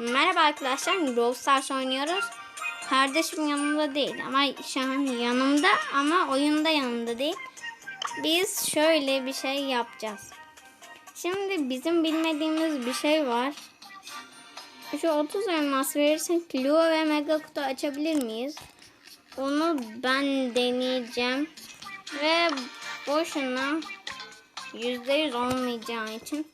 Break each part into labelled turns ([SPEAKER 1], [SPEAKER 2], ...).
[SPEAKER 1] Merhaba arkadaşlar, Brawl Stars oynuyoruz. Kardeşim yanımda değil ama şu an yanımda ama oyunda yanımda değil. Biz şöyle bir şey yapacağız. Şimdi bizim bilmediğimiz bir şey var. Şu 30 elmas verirsek Lua ve Mega kutu açabilir miyiz? Onu ben deneyeceğim. Ve boşuna %100 olmayacağı için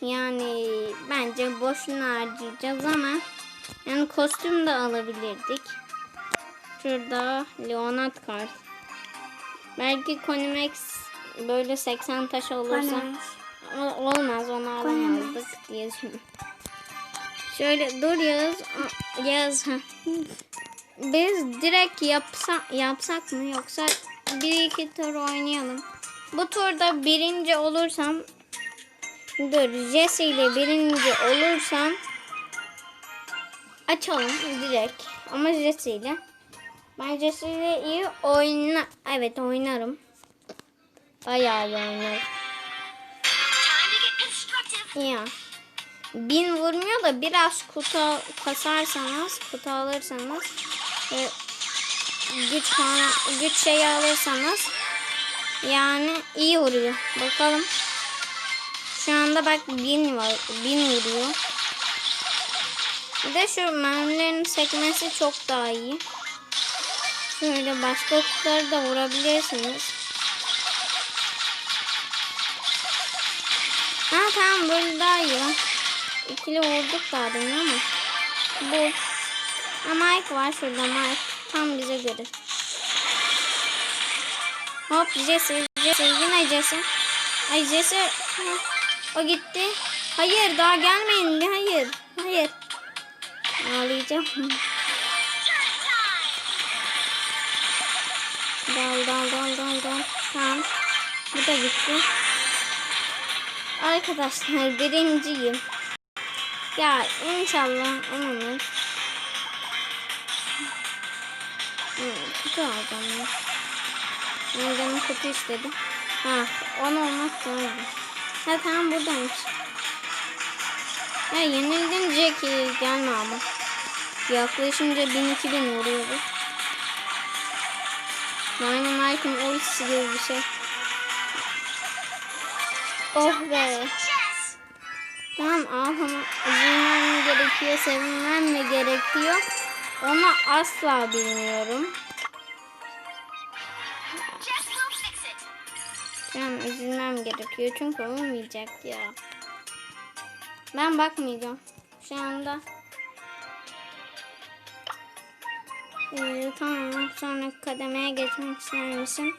[SPEAKER 1] yani bence boşuna harcayacağız ama yani kostüm de alabilirdik. Şurada Leonard kart. Belki Konimax böyle 80 taş olursa olmaz onu alamazdık diye düşünüyorum. Şöyle dur Yağız. Yağız. Biz direkt yapsa, yapsak mı yoksa bir iki tur oynayalım. Bu turda birinci olursam Dur Jesse ile birinci olursam açalım direkt. Ama Jesse ile. Ben Jesse ile iyi oyna evet oynarım. Bayağı iyi oynarım. Ya. Bin vurmuyor da biraz kutu kasarsanız, kutu alırsanız ve güç güç şeyi alırsanız yani iyi vuruyor. Bakalım. Şu anda bak bin var, bin vuruyor. Bir de şu mermilerin sekmesi çok daha iyi. Şöyle başka kutuları da vurabilirsiniz. Ha tamam böyle daha iyi. İkili vurduk daha demin ama. Bu. Ha Mike var şurada Mike. Tam bize göre. Hop Jesse. Jesse yine Jesse. Ay Jesse. Ha, O gitti. Hayır daha gelmeyin. Hayır. Hayır. Ağlayacağım. Dal dal dal dal dal. Tamam. Bu da gitti. Arkadaşlar birinciyim. Ya inşallah olmamış. Kutu alacağım ya. Ben canım istedim. Ha, on olmak daha iyi. Ha tamam buradaymış. Ya yenildin Jackie gelme ama. Yaklaşınca 1000-2000 vuruyordu. Dynamite'ın ultisi gibi bir şey. Oh be. Tamam ağlama. Üzülmem mi gerekiyor, sevinmem mi gerekiyor? Onu asla bilmiyorum. Tamam üzülmem gerekiyor çünkü olmayacak ya. Ben bakmayacağım. Şu anda. Ee, tamam sonraki kademeye geçmek ister misin?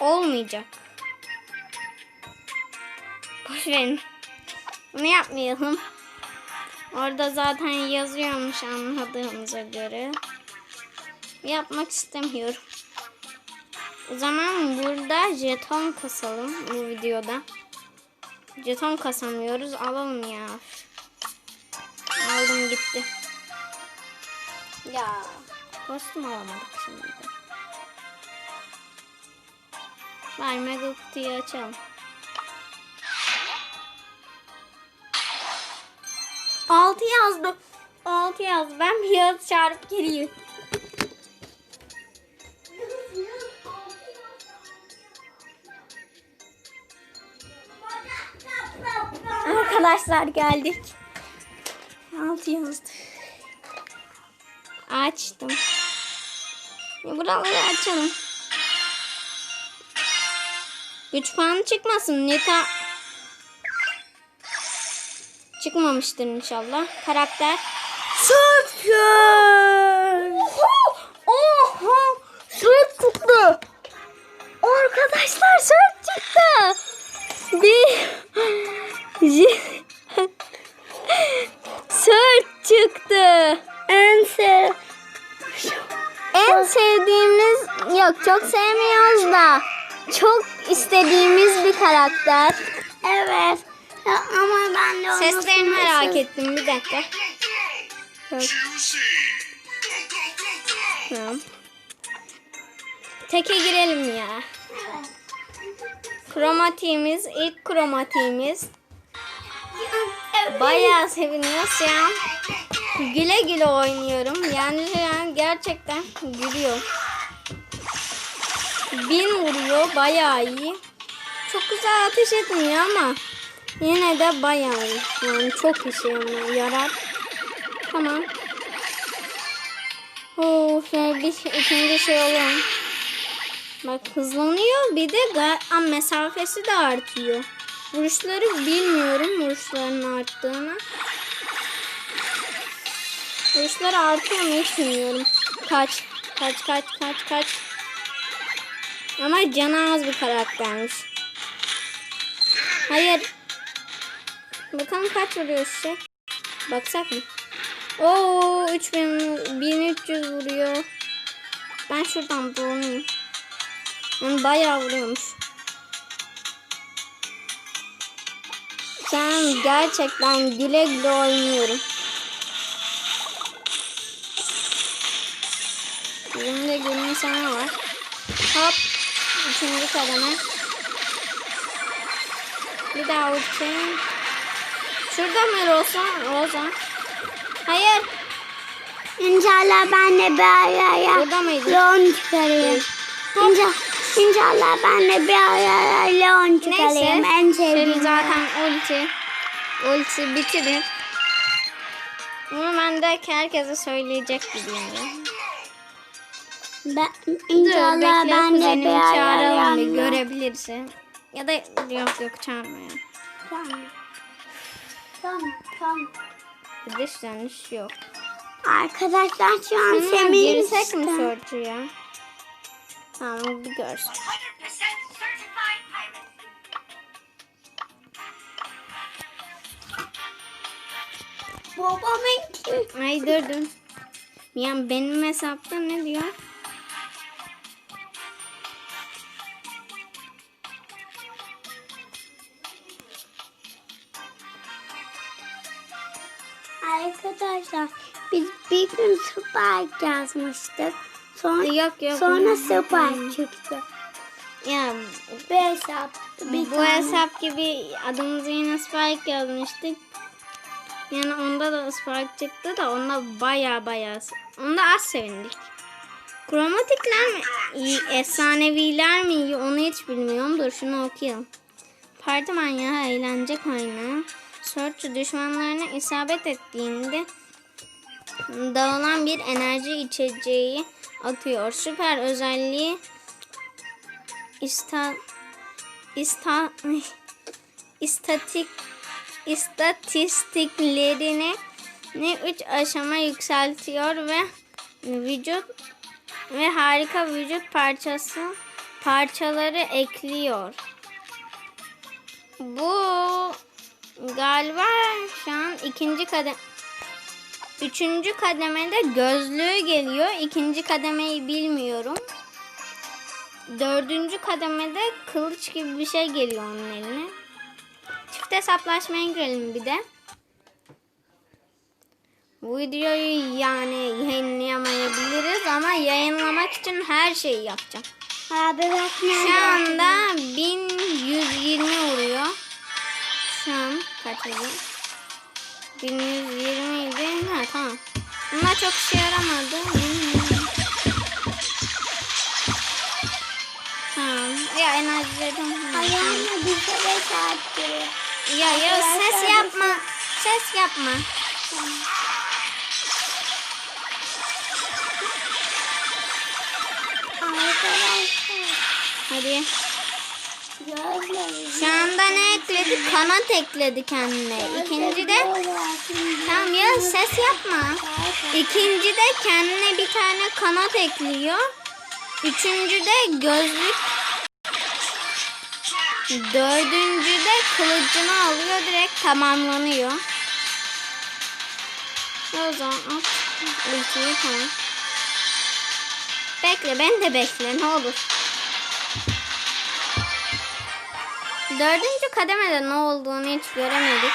[SPEAKER 1] Olmayacak. Boş verin. Bunu yapmayalım. Orada zaten yazıyormuş anladığımıza göre. Yapmak istemiyorum. O zaman burada jeton kasalım bu videoda. Jeton kasamıyoruz. Alalım ya. Aldım gitti. Ya. Kostüm alamadık şimdi. Ver mega kutuyu açalım. Altı yazdı. Altı yazdı. Ben bir yaz çağırıp geleyim. Arkadaşlar geldik. Altı yazdı. Açtım. Buraları açalım. Güç puanı çıkmasın. Neta çıkmamıştır inşallah. Karakter. Sıfır. Oha. Sırt çıktı. Çok sevmiyoruz da çok istediğimiz bir karakter. Evet. ama ben de Seslerini merak ettim bir dakika. Yok. Tamam. Teke girelim ya. Kromatiğimiz ilk kromatiğimiz. Bayağı seviniyoruz ya. Güle güle oynuyorum. Yani, yani gerçekten gülüyor. Bin vuruyor. Bayağı iyi. Çok güzel ateş etmiyor ama yine de bayağı iyi. Yani çok işe yarar-. Tamam. Oo, şöyle bir ikinci şey oluyor. Bak hızlanıyor bir de mesafesi de artıyor. Vuruşları bilmiyorum vuruşların arttığını. Vuruşları artıyor mu hiç bilmiyorum. Kaç, kaç, kaç, kaç, kaç. Ama canı az bir karaktermiş. Hayır. Bakalım kaç vuruyor şey. Baksak mı? Oo 3000 1300 vuruyor. Ben şuradan dolanayım. Yani bayağı vuruyormuş. Sen gerçekten güle güle oynuyorum. Bizim de gülme sana var. Hop. Üçüncü kademe. Bir daha uçayım. Şurada mı Rosa? Rosa. Hayır.
[SPEAKER 2] İnşallah ben de bir ara
[SPEAKER 1] Burada mıydı?
[SPEAKER 2] leon çıkarayım. İnşallah, inşallah ben de bir ara leon çıkarayım. En sevdiğim.
[SPEAKER 1] zaten ulti. Ulti bitirir. Bunu ben de herkese söyleyecek gibiyim.
[SPEAKER 2] Ben,
[SPEAKER 1] Dur
[SPEAKER 2] inşallah
[SPEAKER 1] bekle
[SPEAKER 2] ben de bir
[SPEAKER 1] çağıralım bir görebilirsin. Ya da yok yok çağırmıyor.
[SPEAKER 2] Tamam. Tamam, tamam.
[SPEAKER 1] Dış dönüş yok.
[SPEAKER 2] Arkadaşlar şu an Semih'in
[SPEAKER 1] girsek mi
[SPEAKER 2] işte.
[SPEAKER 1] sorcuya? Tamam bir görsün.
[SPEAKER 3] 100% certified pirate.
[SPEAKER 2] Babamın kim?
[SPEAKER 1] Ay dur dur. Ya benim hesapta ne diyor?
[SPEAKER 2] Arkadaşlar biz bir gün Spike yazmıştık. Sonra,
[SPEAKER 1] Yok, yok.
[SPEAKER 2] sonra. Spike çıktı.
[SPEAKER 1] Ya
[SPEAKER 2] Bir hesap. Bir
[SPEAKER 1] bu
[SPEAKER 2] tane.
[SPEAKER 1] hesap gibi adımızı yine Spike yazmıştık. Yani onda da Spike çıktı da onda baya baya onda az sevindik. Kromatikler mi iyi, efsaneviler mi iyi onu hiç bilmiyorum. Dur şunu okuyalım. Parti manyağı eğlence kaynağı. Search düşmanlarına isabet ettiğinde dağılan bir enerji içeceği atıyor. Süper özelliği ista, ista, istatik istatistiklerini ne üç aşama yükseltiyor ve vücut ve harika vücut parçası parçaları ekliyor. Bu galiba şu an ikinci kadem Üçüncü kademede gözlüğü geliyor. İkinci kademeyi bilmiyorum. Dördüncü kademede kılıç gibi bir şey geliyor onun eline. Çift hesaplaşmaya girelim bir de. Bu videoyu yani yayınlayamayabiliriz ama yayınlamak için her şeyi yapacağım.
[SPEAKER 2] Abi
[SPEAKER 1] Şu anda 1120 vuruyor. Kaç vuruyor? 1120 idi. Ha tamam. Bunlar çok işe yaramadı. Tamam. Ya enerjilerim.
[SPEAKER 2] Ayağımla bir kere çarptı.
[SPEAKER 1] Ya ya ses yapma. Ses yapma.
[SPEAKER 2] Arkadaşlar.
[SPEAKER 1] Hadi. Şu anda ne? Kanat ekledi kendine. İkinci de tamam ya ses yapma. İkinci de kendine bir tane kanat ekliyor. Üçüncü de gözlük. Dördüncü de kılıcını alıyor direkt tamamlanıyor. O zaman. Bekle ben de bekle ne olur. Dördüncü kademede ne olduğunu hiç göremedik.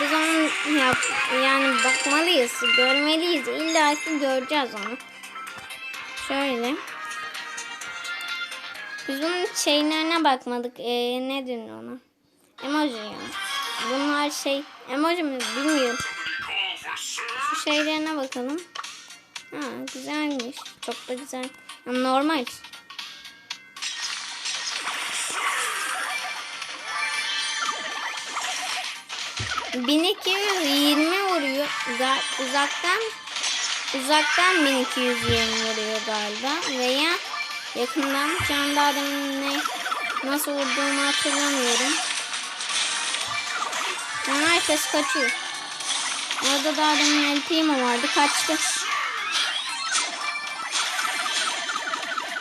[SPEAKER 1] Biz onu yap, yani bakmalıyız, görmeliyiz. İlla ki göreceğiz onu. Şöyle. Biz bunun şeylerine bakmadık. Ee, ne denir ona? Emoji yani. Bunlar şey emoji mi bilmiyorum. Şu şeylerine bakalım. Ha güzelmiş. Çok da güzel. Yani normal. ...1220 vuruyor. Uza- Uzaktan... Uzaktan 1220 vuruyor galiba. Veya yakından. Şu anda adamın ne... Nasıl vurduğumu hatırlamıyorum. Yani herkes kaçıyor. Orada da adamın Primo vardı. Kaçtı.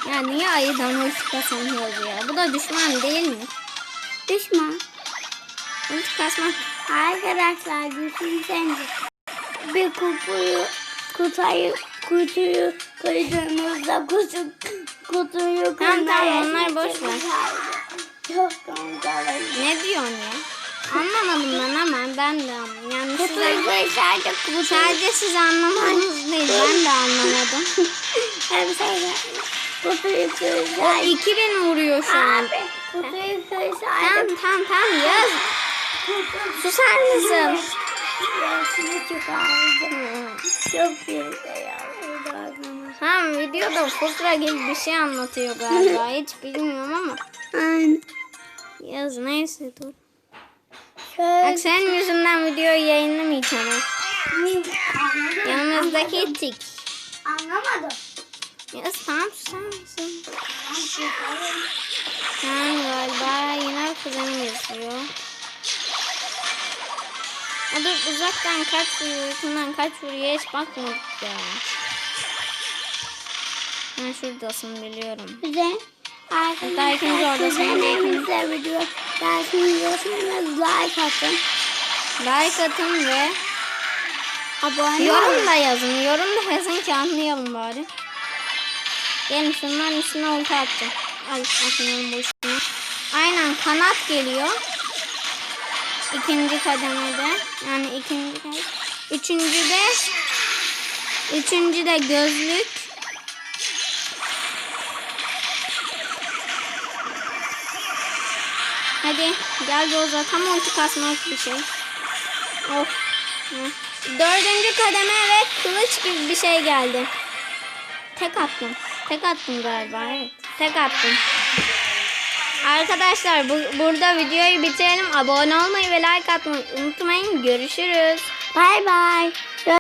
[SPEAKER 1] Ya niye ayıdan ulti kasamıyoruz ya? Bu da düşman değil mi?
[SPEAKER 2] Düşman.
[SPEAKER 1] Ulti kasmak.
[SPEAKER 2] Arkadaşlar düşünsenize. Bir kutuyu, kutuyu, kutuyu kırdığınızda kutu, kutuyu
[SPEAKER 1] Tamam, tamam,
[SPEAKER 2] kırmaya
[SPEAKER 1] onlar boş ver.
[SPEAKER 2] Çok komik
[SPEAKER 1] Ne diyorsun ya? Anlamadım ben ama ben de anlamadım. Yani
[SPEAKER 2] Kutuyu kırsaydı kutuyu.
[SPEAKER 1] sadece siz anlamadınız değil. Ben de anlamadım.
[SPEAKER 2] Hem sayı. Kutuyu
[SPEAKER 1] O
[SPEAKER 2] kırsaydı.
[SPEAKER 1] 2000 vuruyor şu an.
[SPEAKER 2] Abi kutuyu
[SPEAKER 1] Tamam
[SPEAKER 2] kırsaydı.
[SPEAKER 1] tamam tamam yaz. Susar mısın?
[SPEAKER 2] Çok şey yaptı.
[SPEAKER 1] Tamam videoda fıkra gibi bir şey anlatıyor galiba. Hiç bilmiyorum ama.
[SPEAKER 2] Aynen.
[SPEAKER 1] Yaz neyse dur.
[SPEAKER 2] Şöyle
[SPEAKER 1] Bak senin yüzünden videoyu yayınlamayacağım. ha. Yanımızdaki tik.
[SPEAKER 2] Anlamadım.
[SPEAKER 1] Yaz tamam susar mısın? Yani galiba yine kuzenim yazıyor. Dur uzaktan kaç vuruyor, yakından kaç vuruyor hiç bakmadık ya. Ben şuradasın biliyorum.
[SPEAKER 2] Bize
[SPEAKER 1] Hatta
[SPEAKER 2] arkadaşlar
[SPEAKER 1] oradasın.
[SPEAKER 2] kuzenimize video dersini izliyorsanız like atın.
[SPEAKER 1] Like atın ve
[SPEAKER 2] Abone
[SPEAKER 1] yorum da yazın. Yorum da yazın ki anlayalım bari. Gelin şunların üstüne ulti atacağım. Ay atmıyorum bu üstüne. Aynen kanat geliyor. İkinci kademede. Yani ikinci kademede. Üçüncü de Üçüncü de gözlük. Hadi gel Roza tam ulti kasmak bir şey. Of. Hı. Dördüncü kademe ve kılıç gibi bir şey geldi. Tek attım. Tek attım galiba evet. Tek attım. Arkadaşlar bu, burada videoyu bitirelim. Abone olmayı ve like atmayı unutmayın. Görüşürüz.
[SPEAKER 2] Bye bye.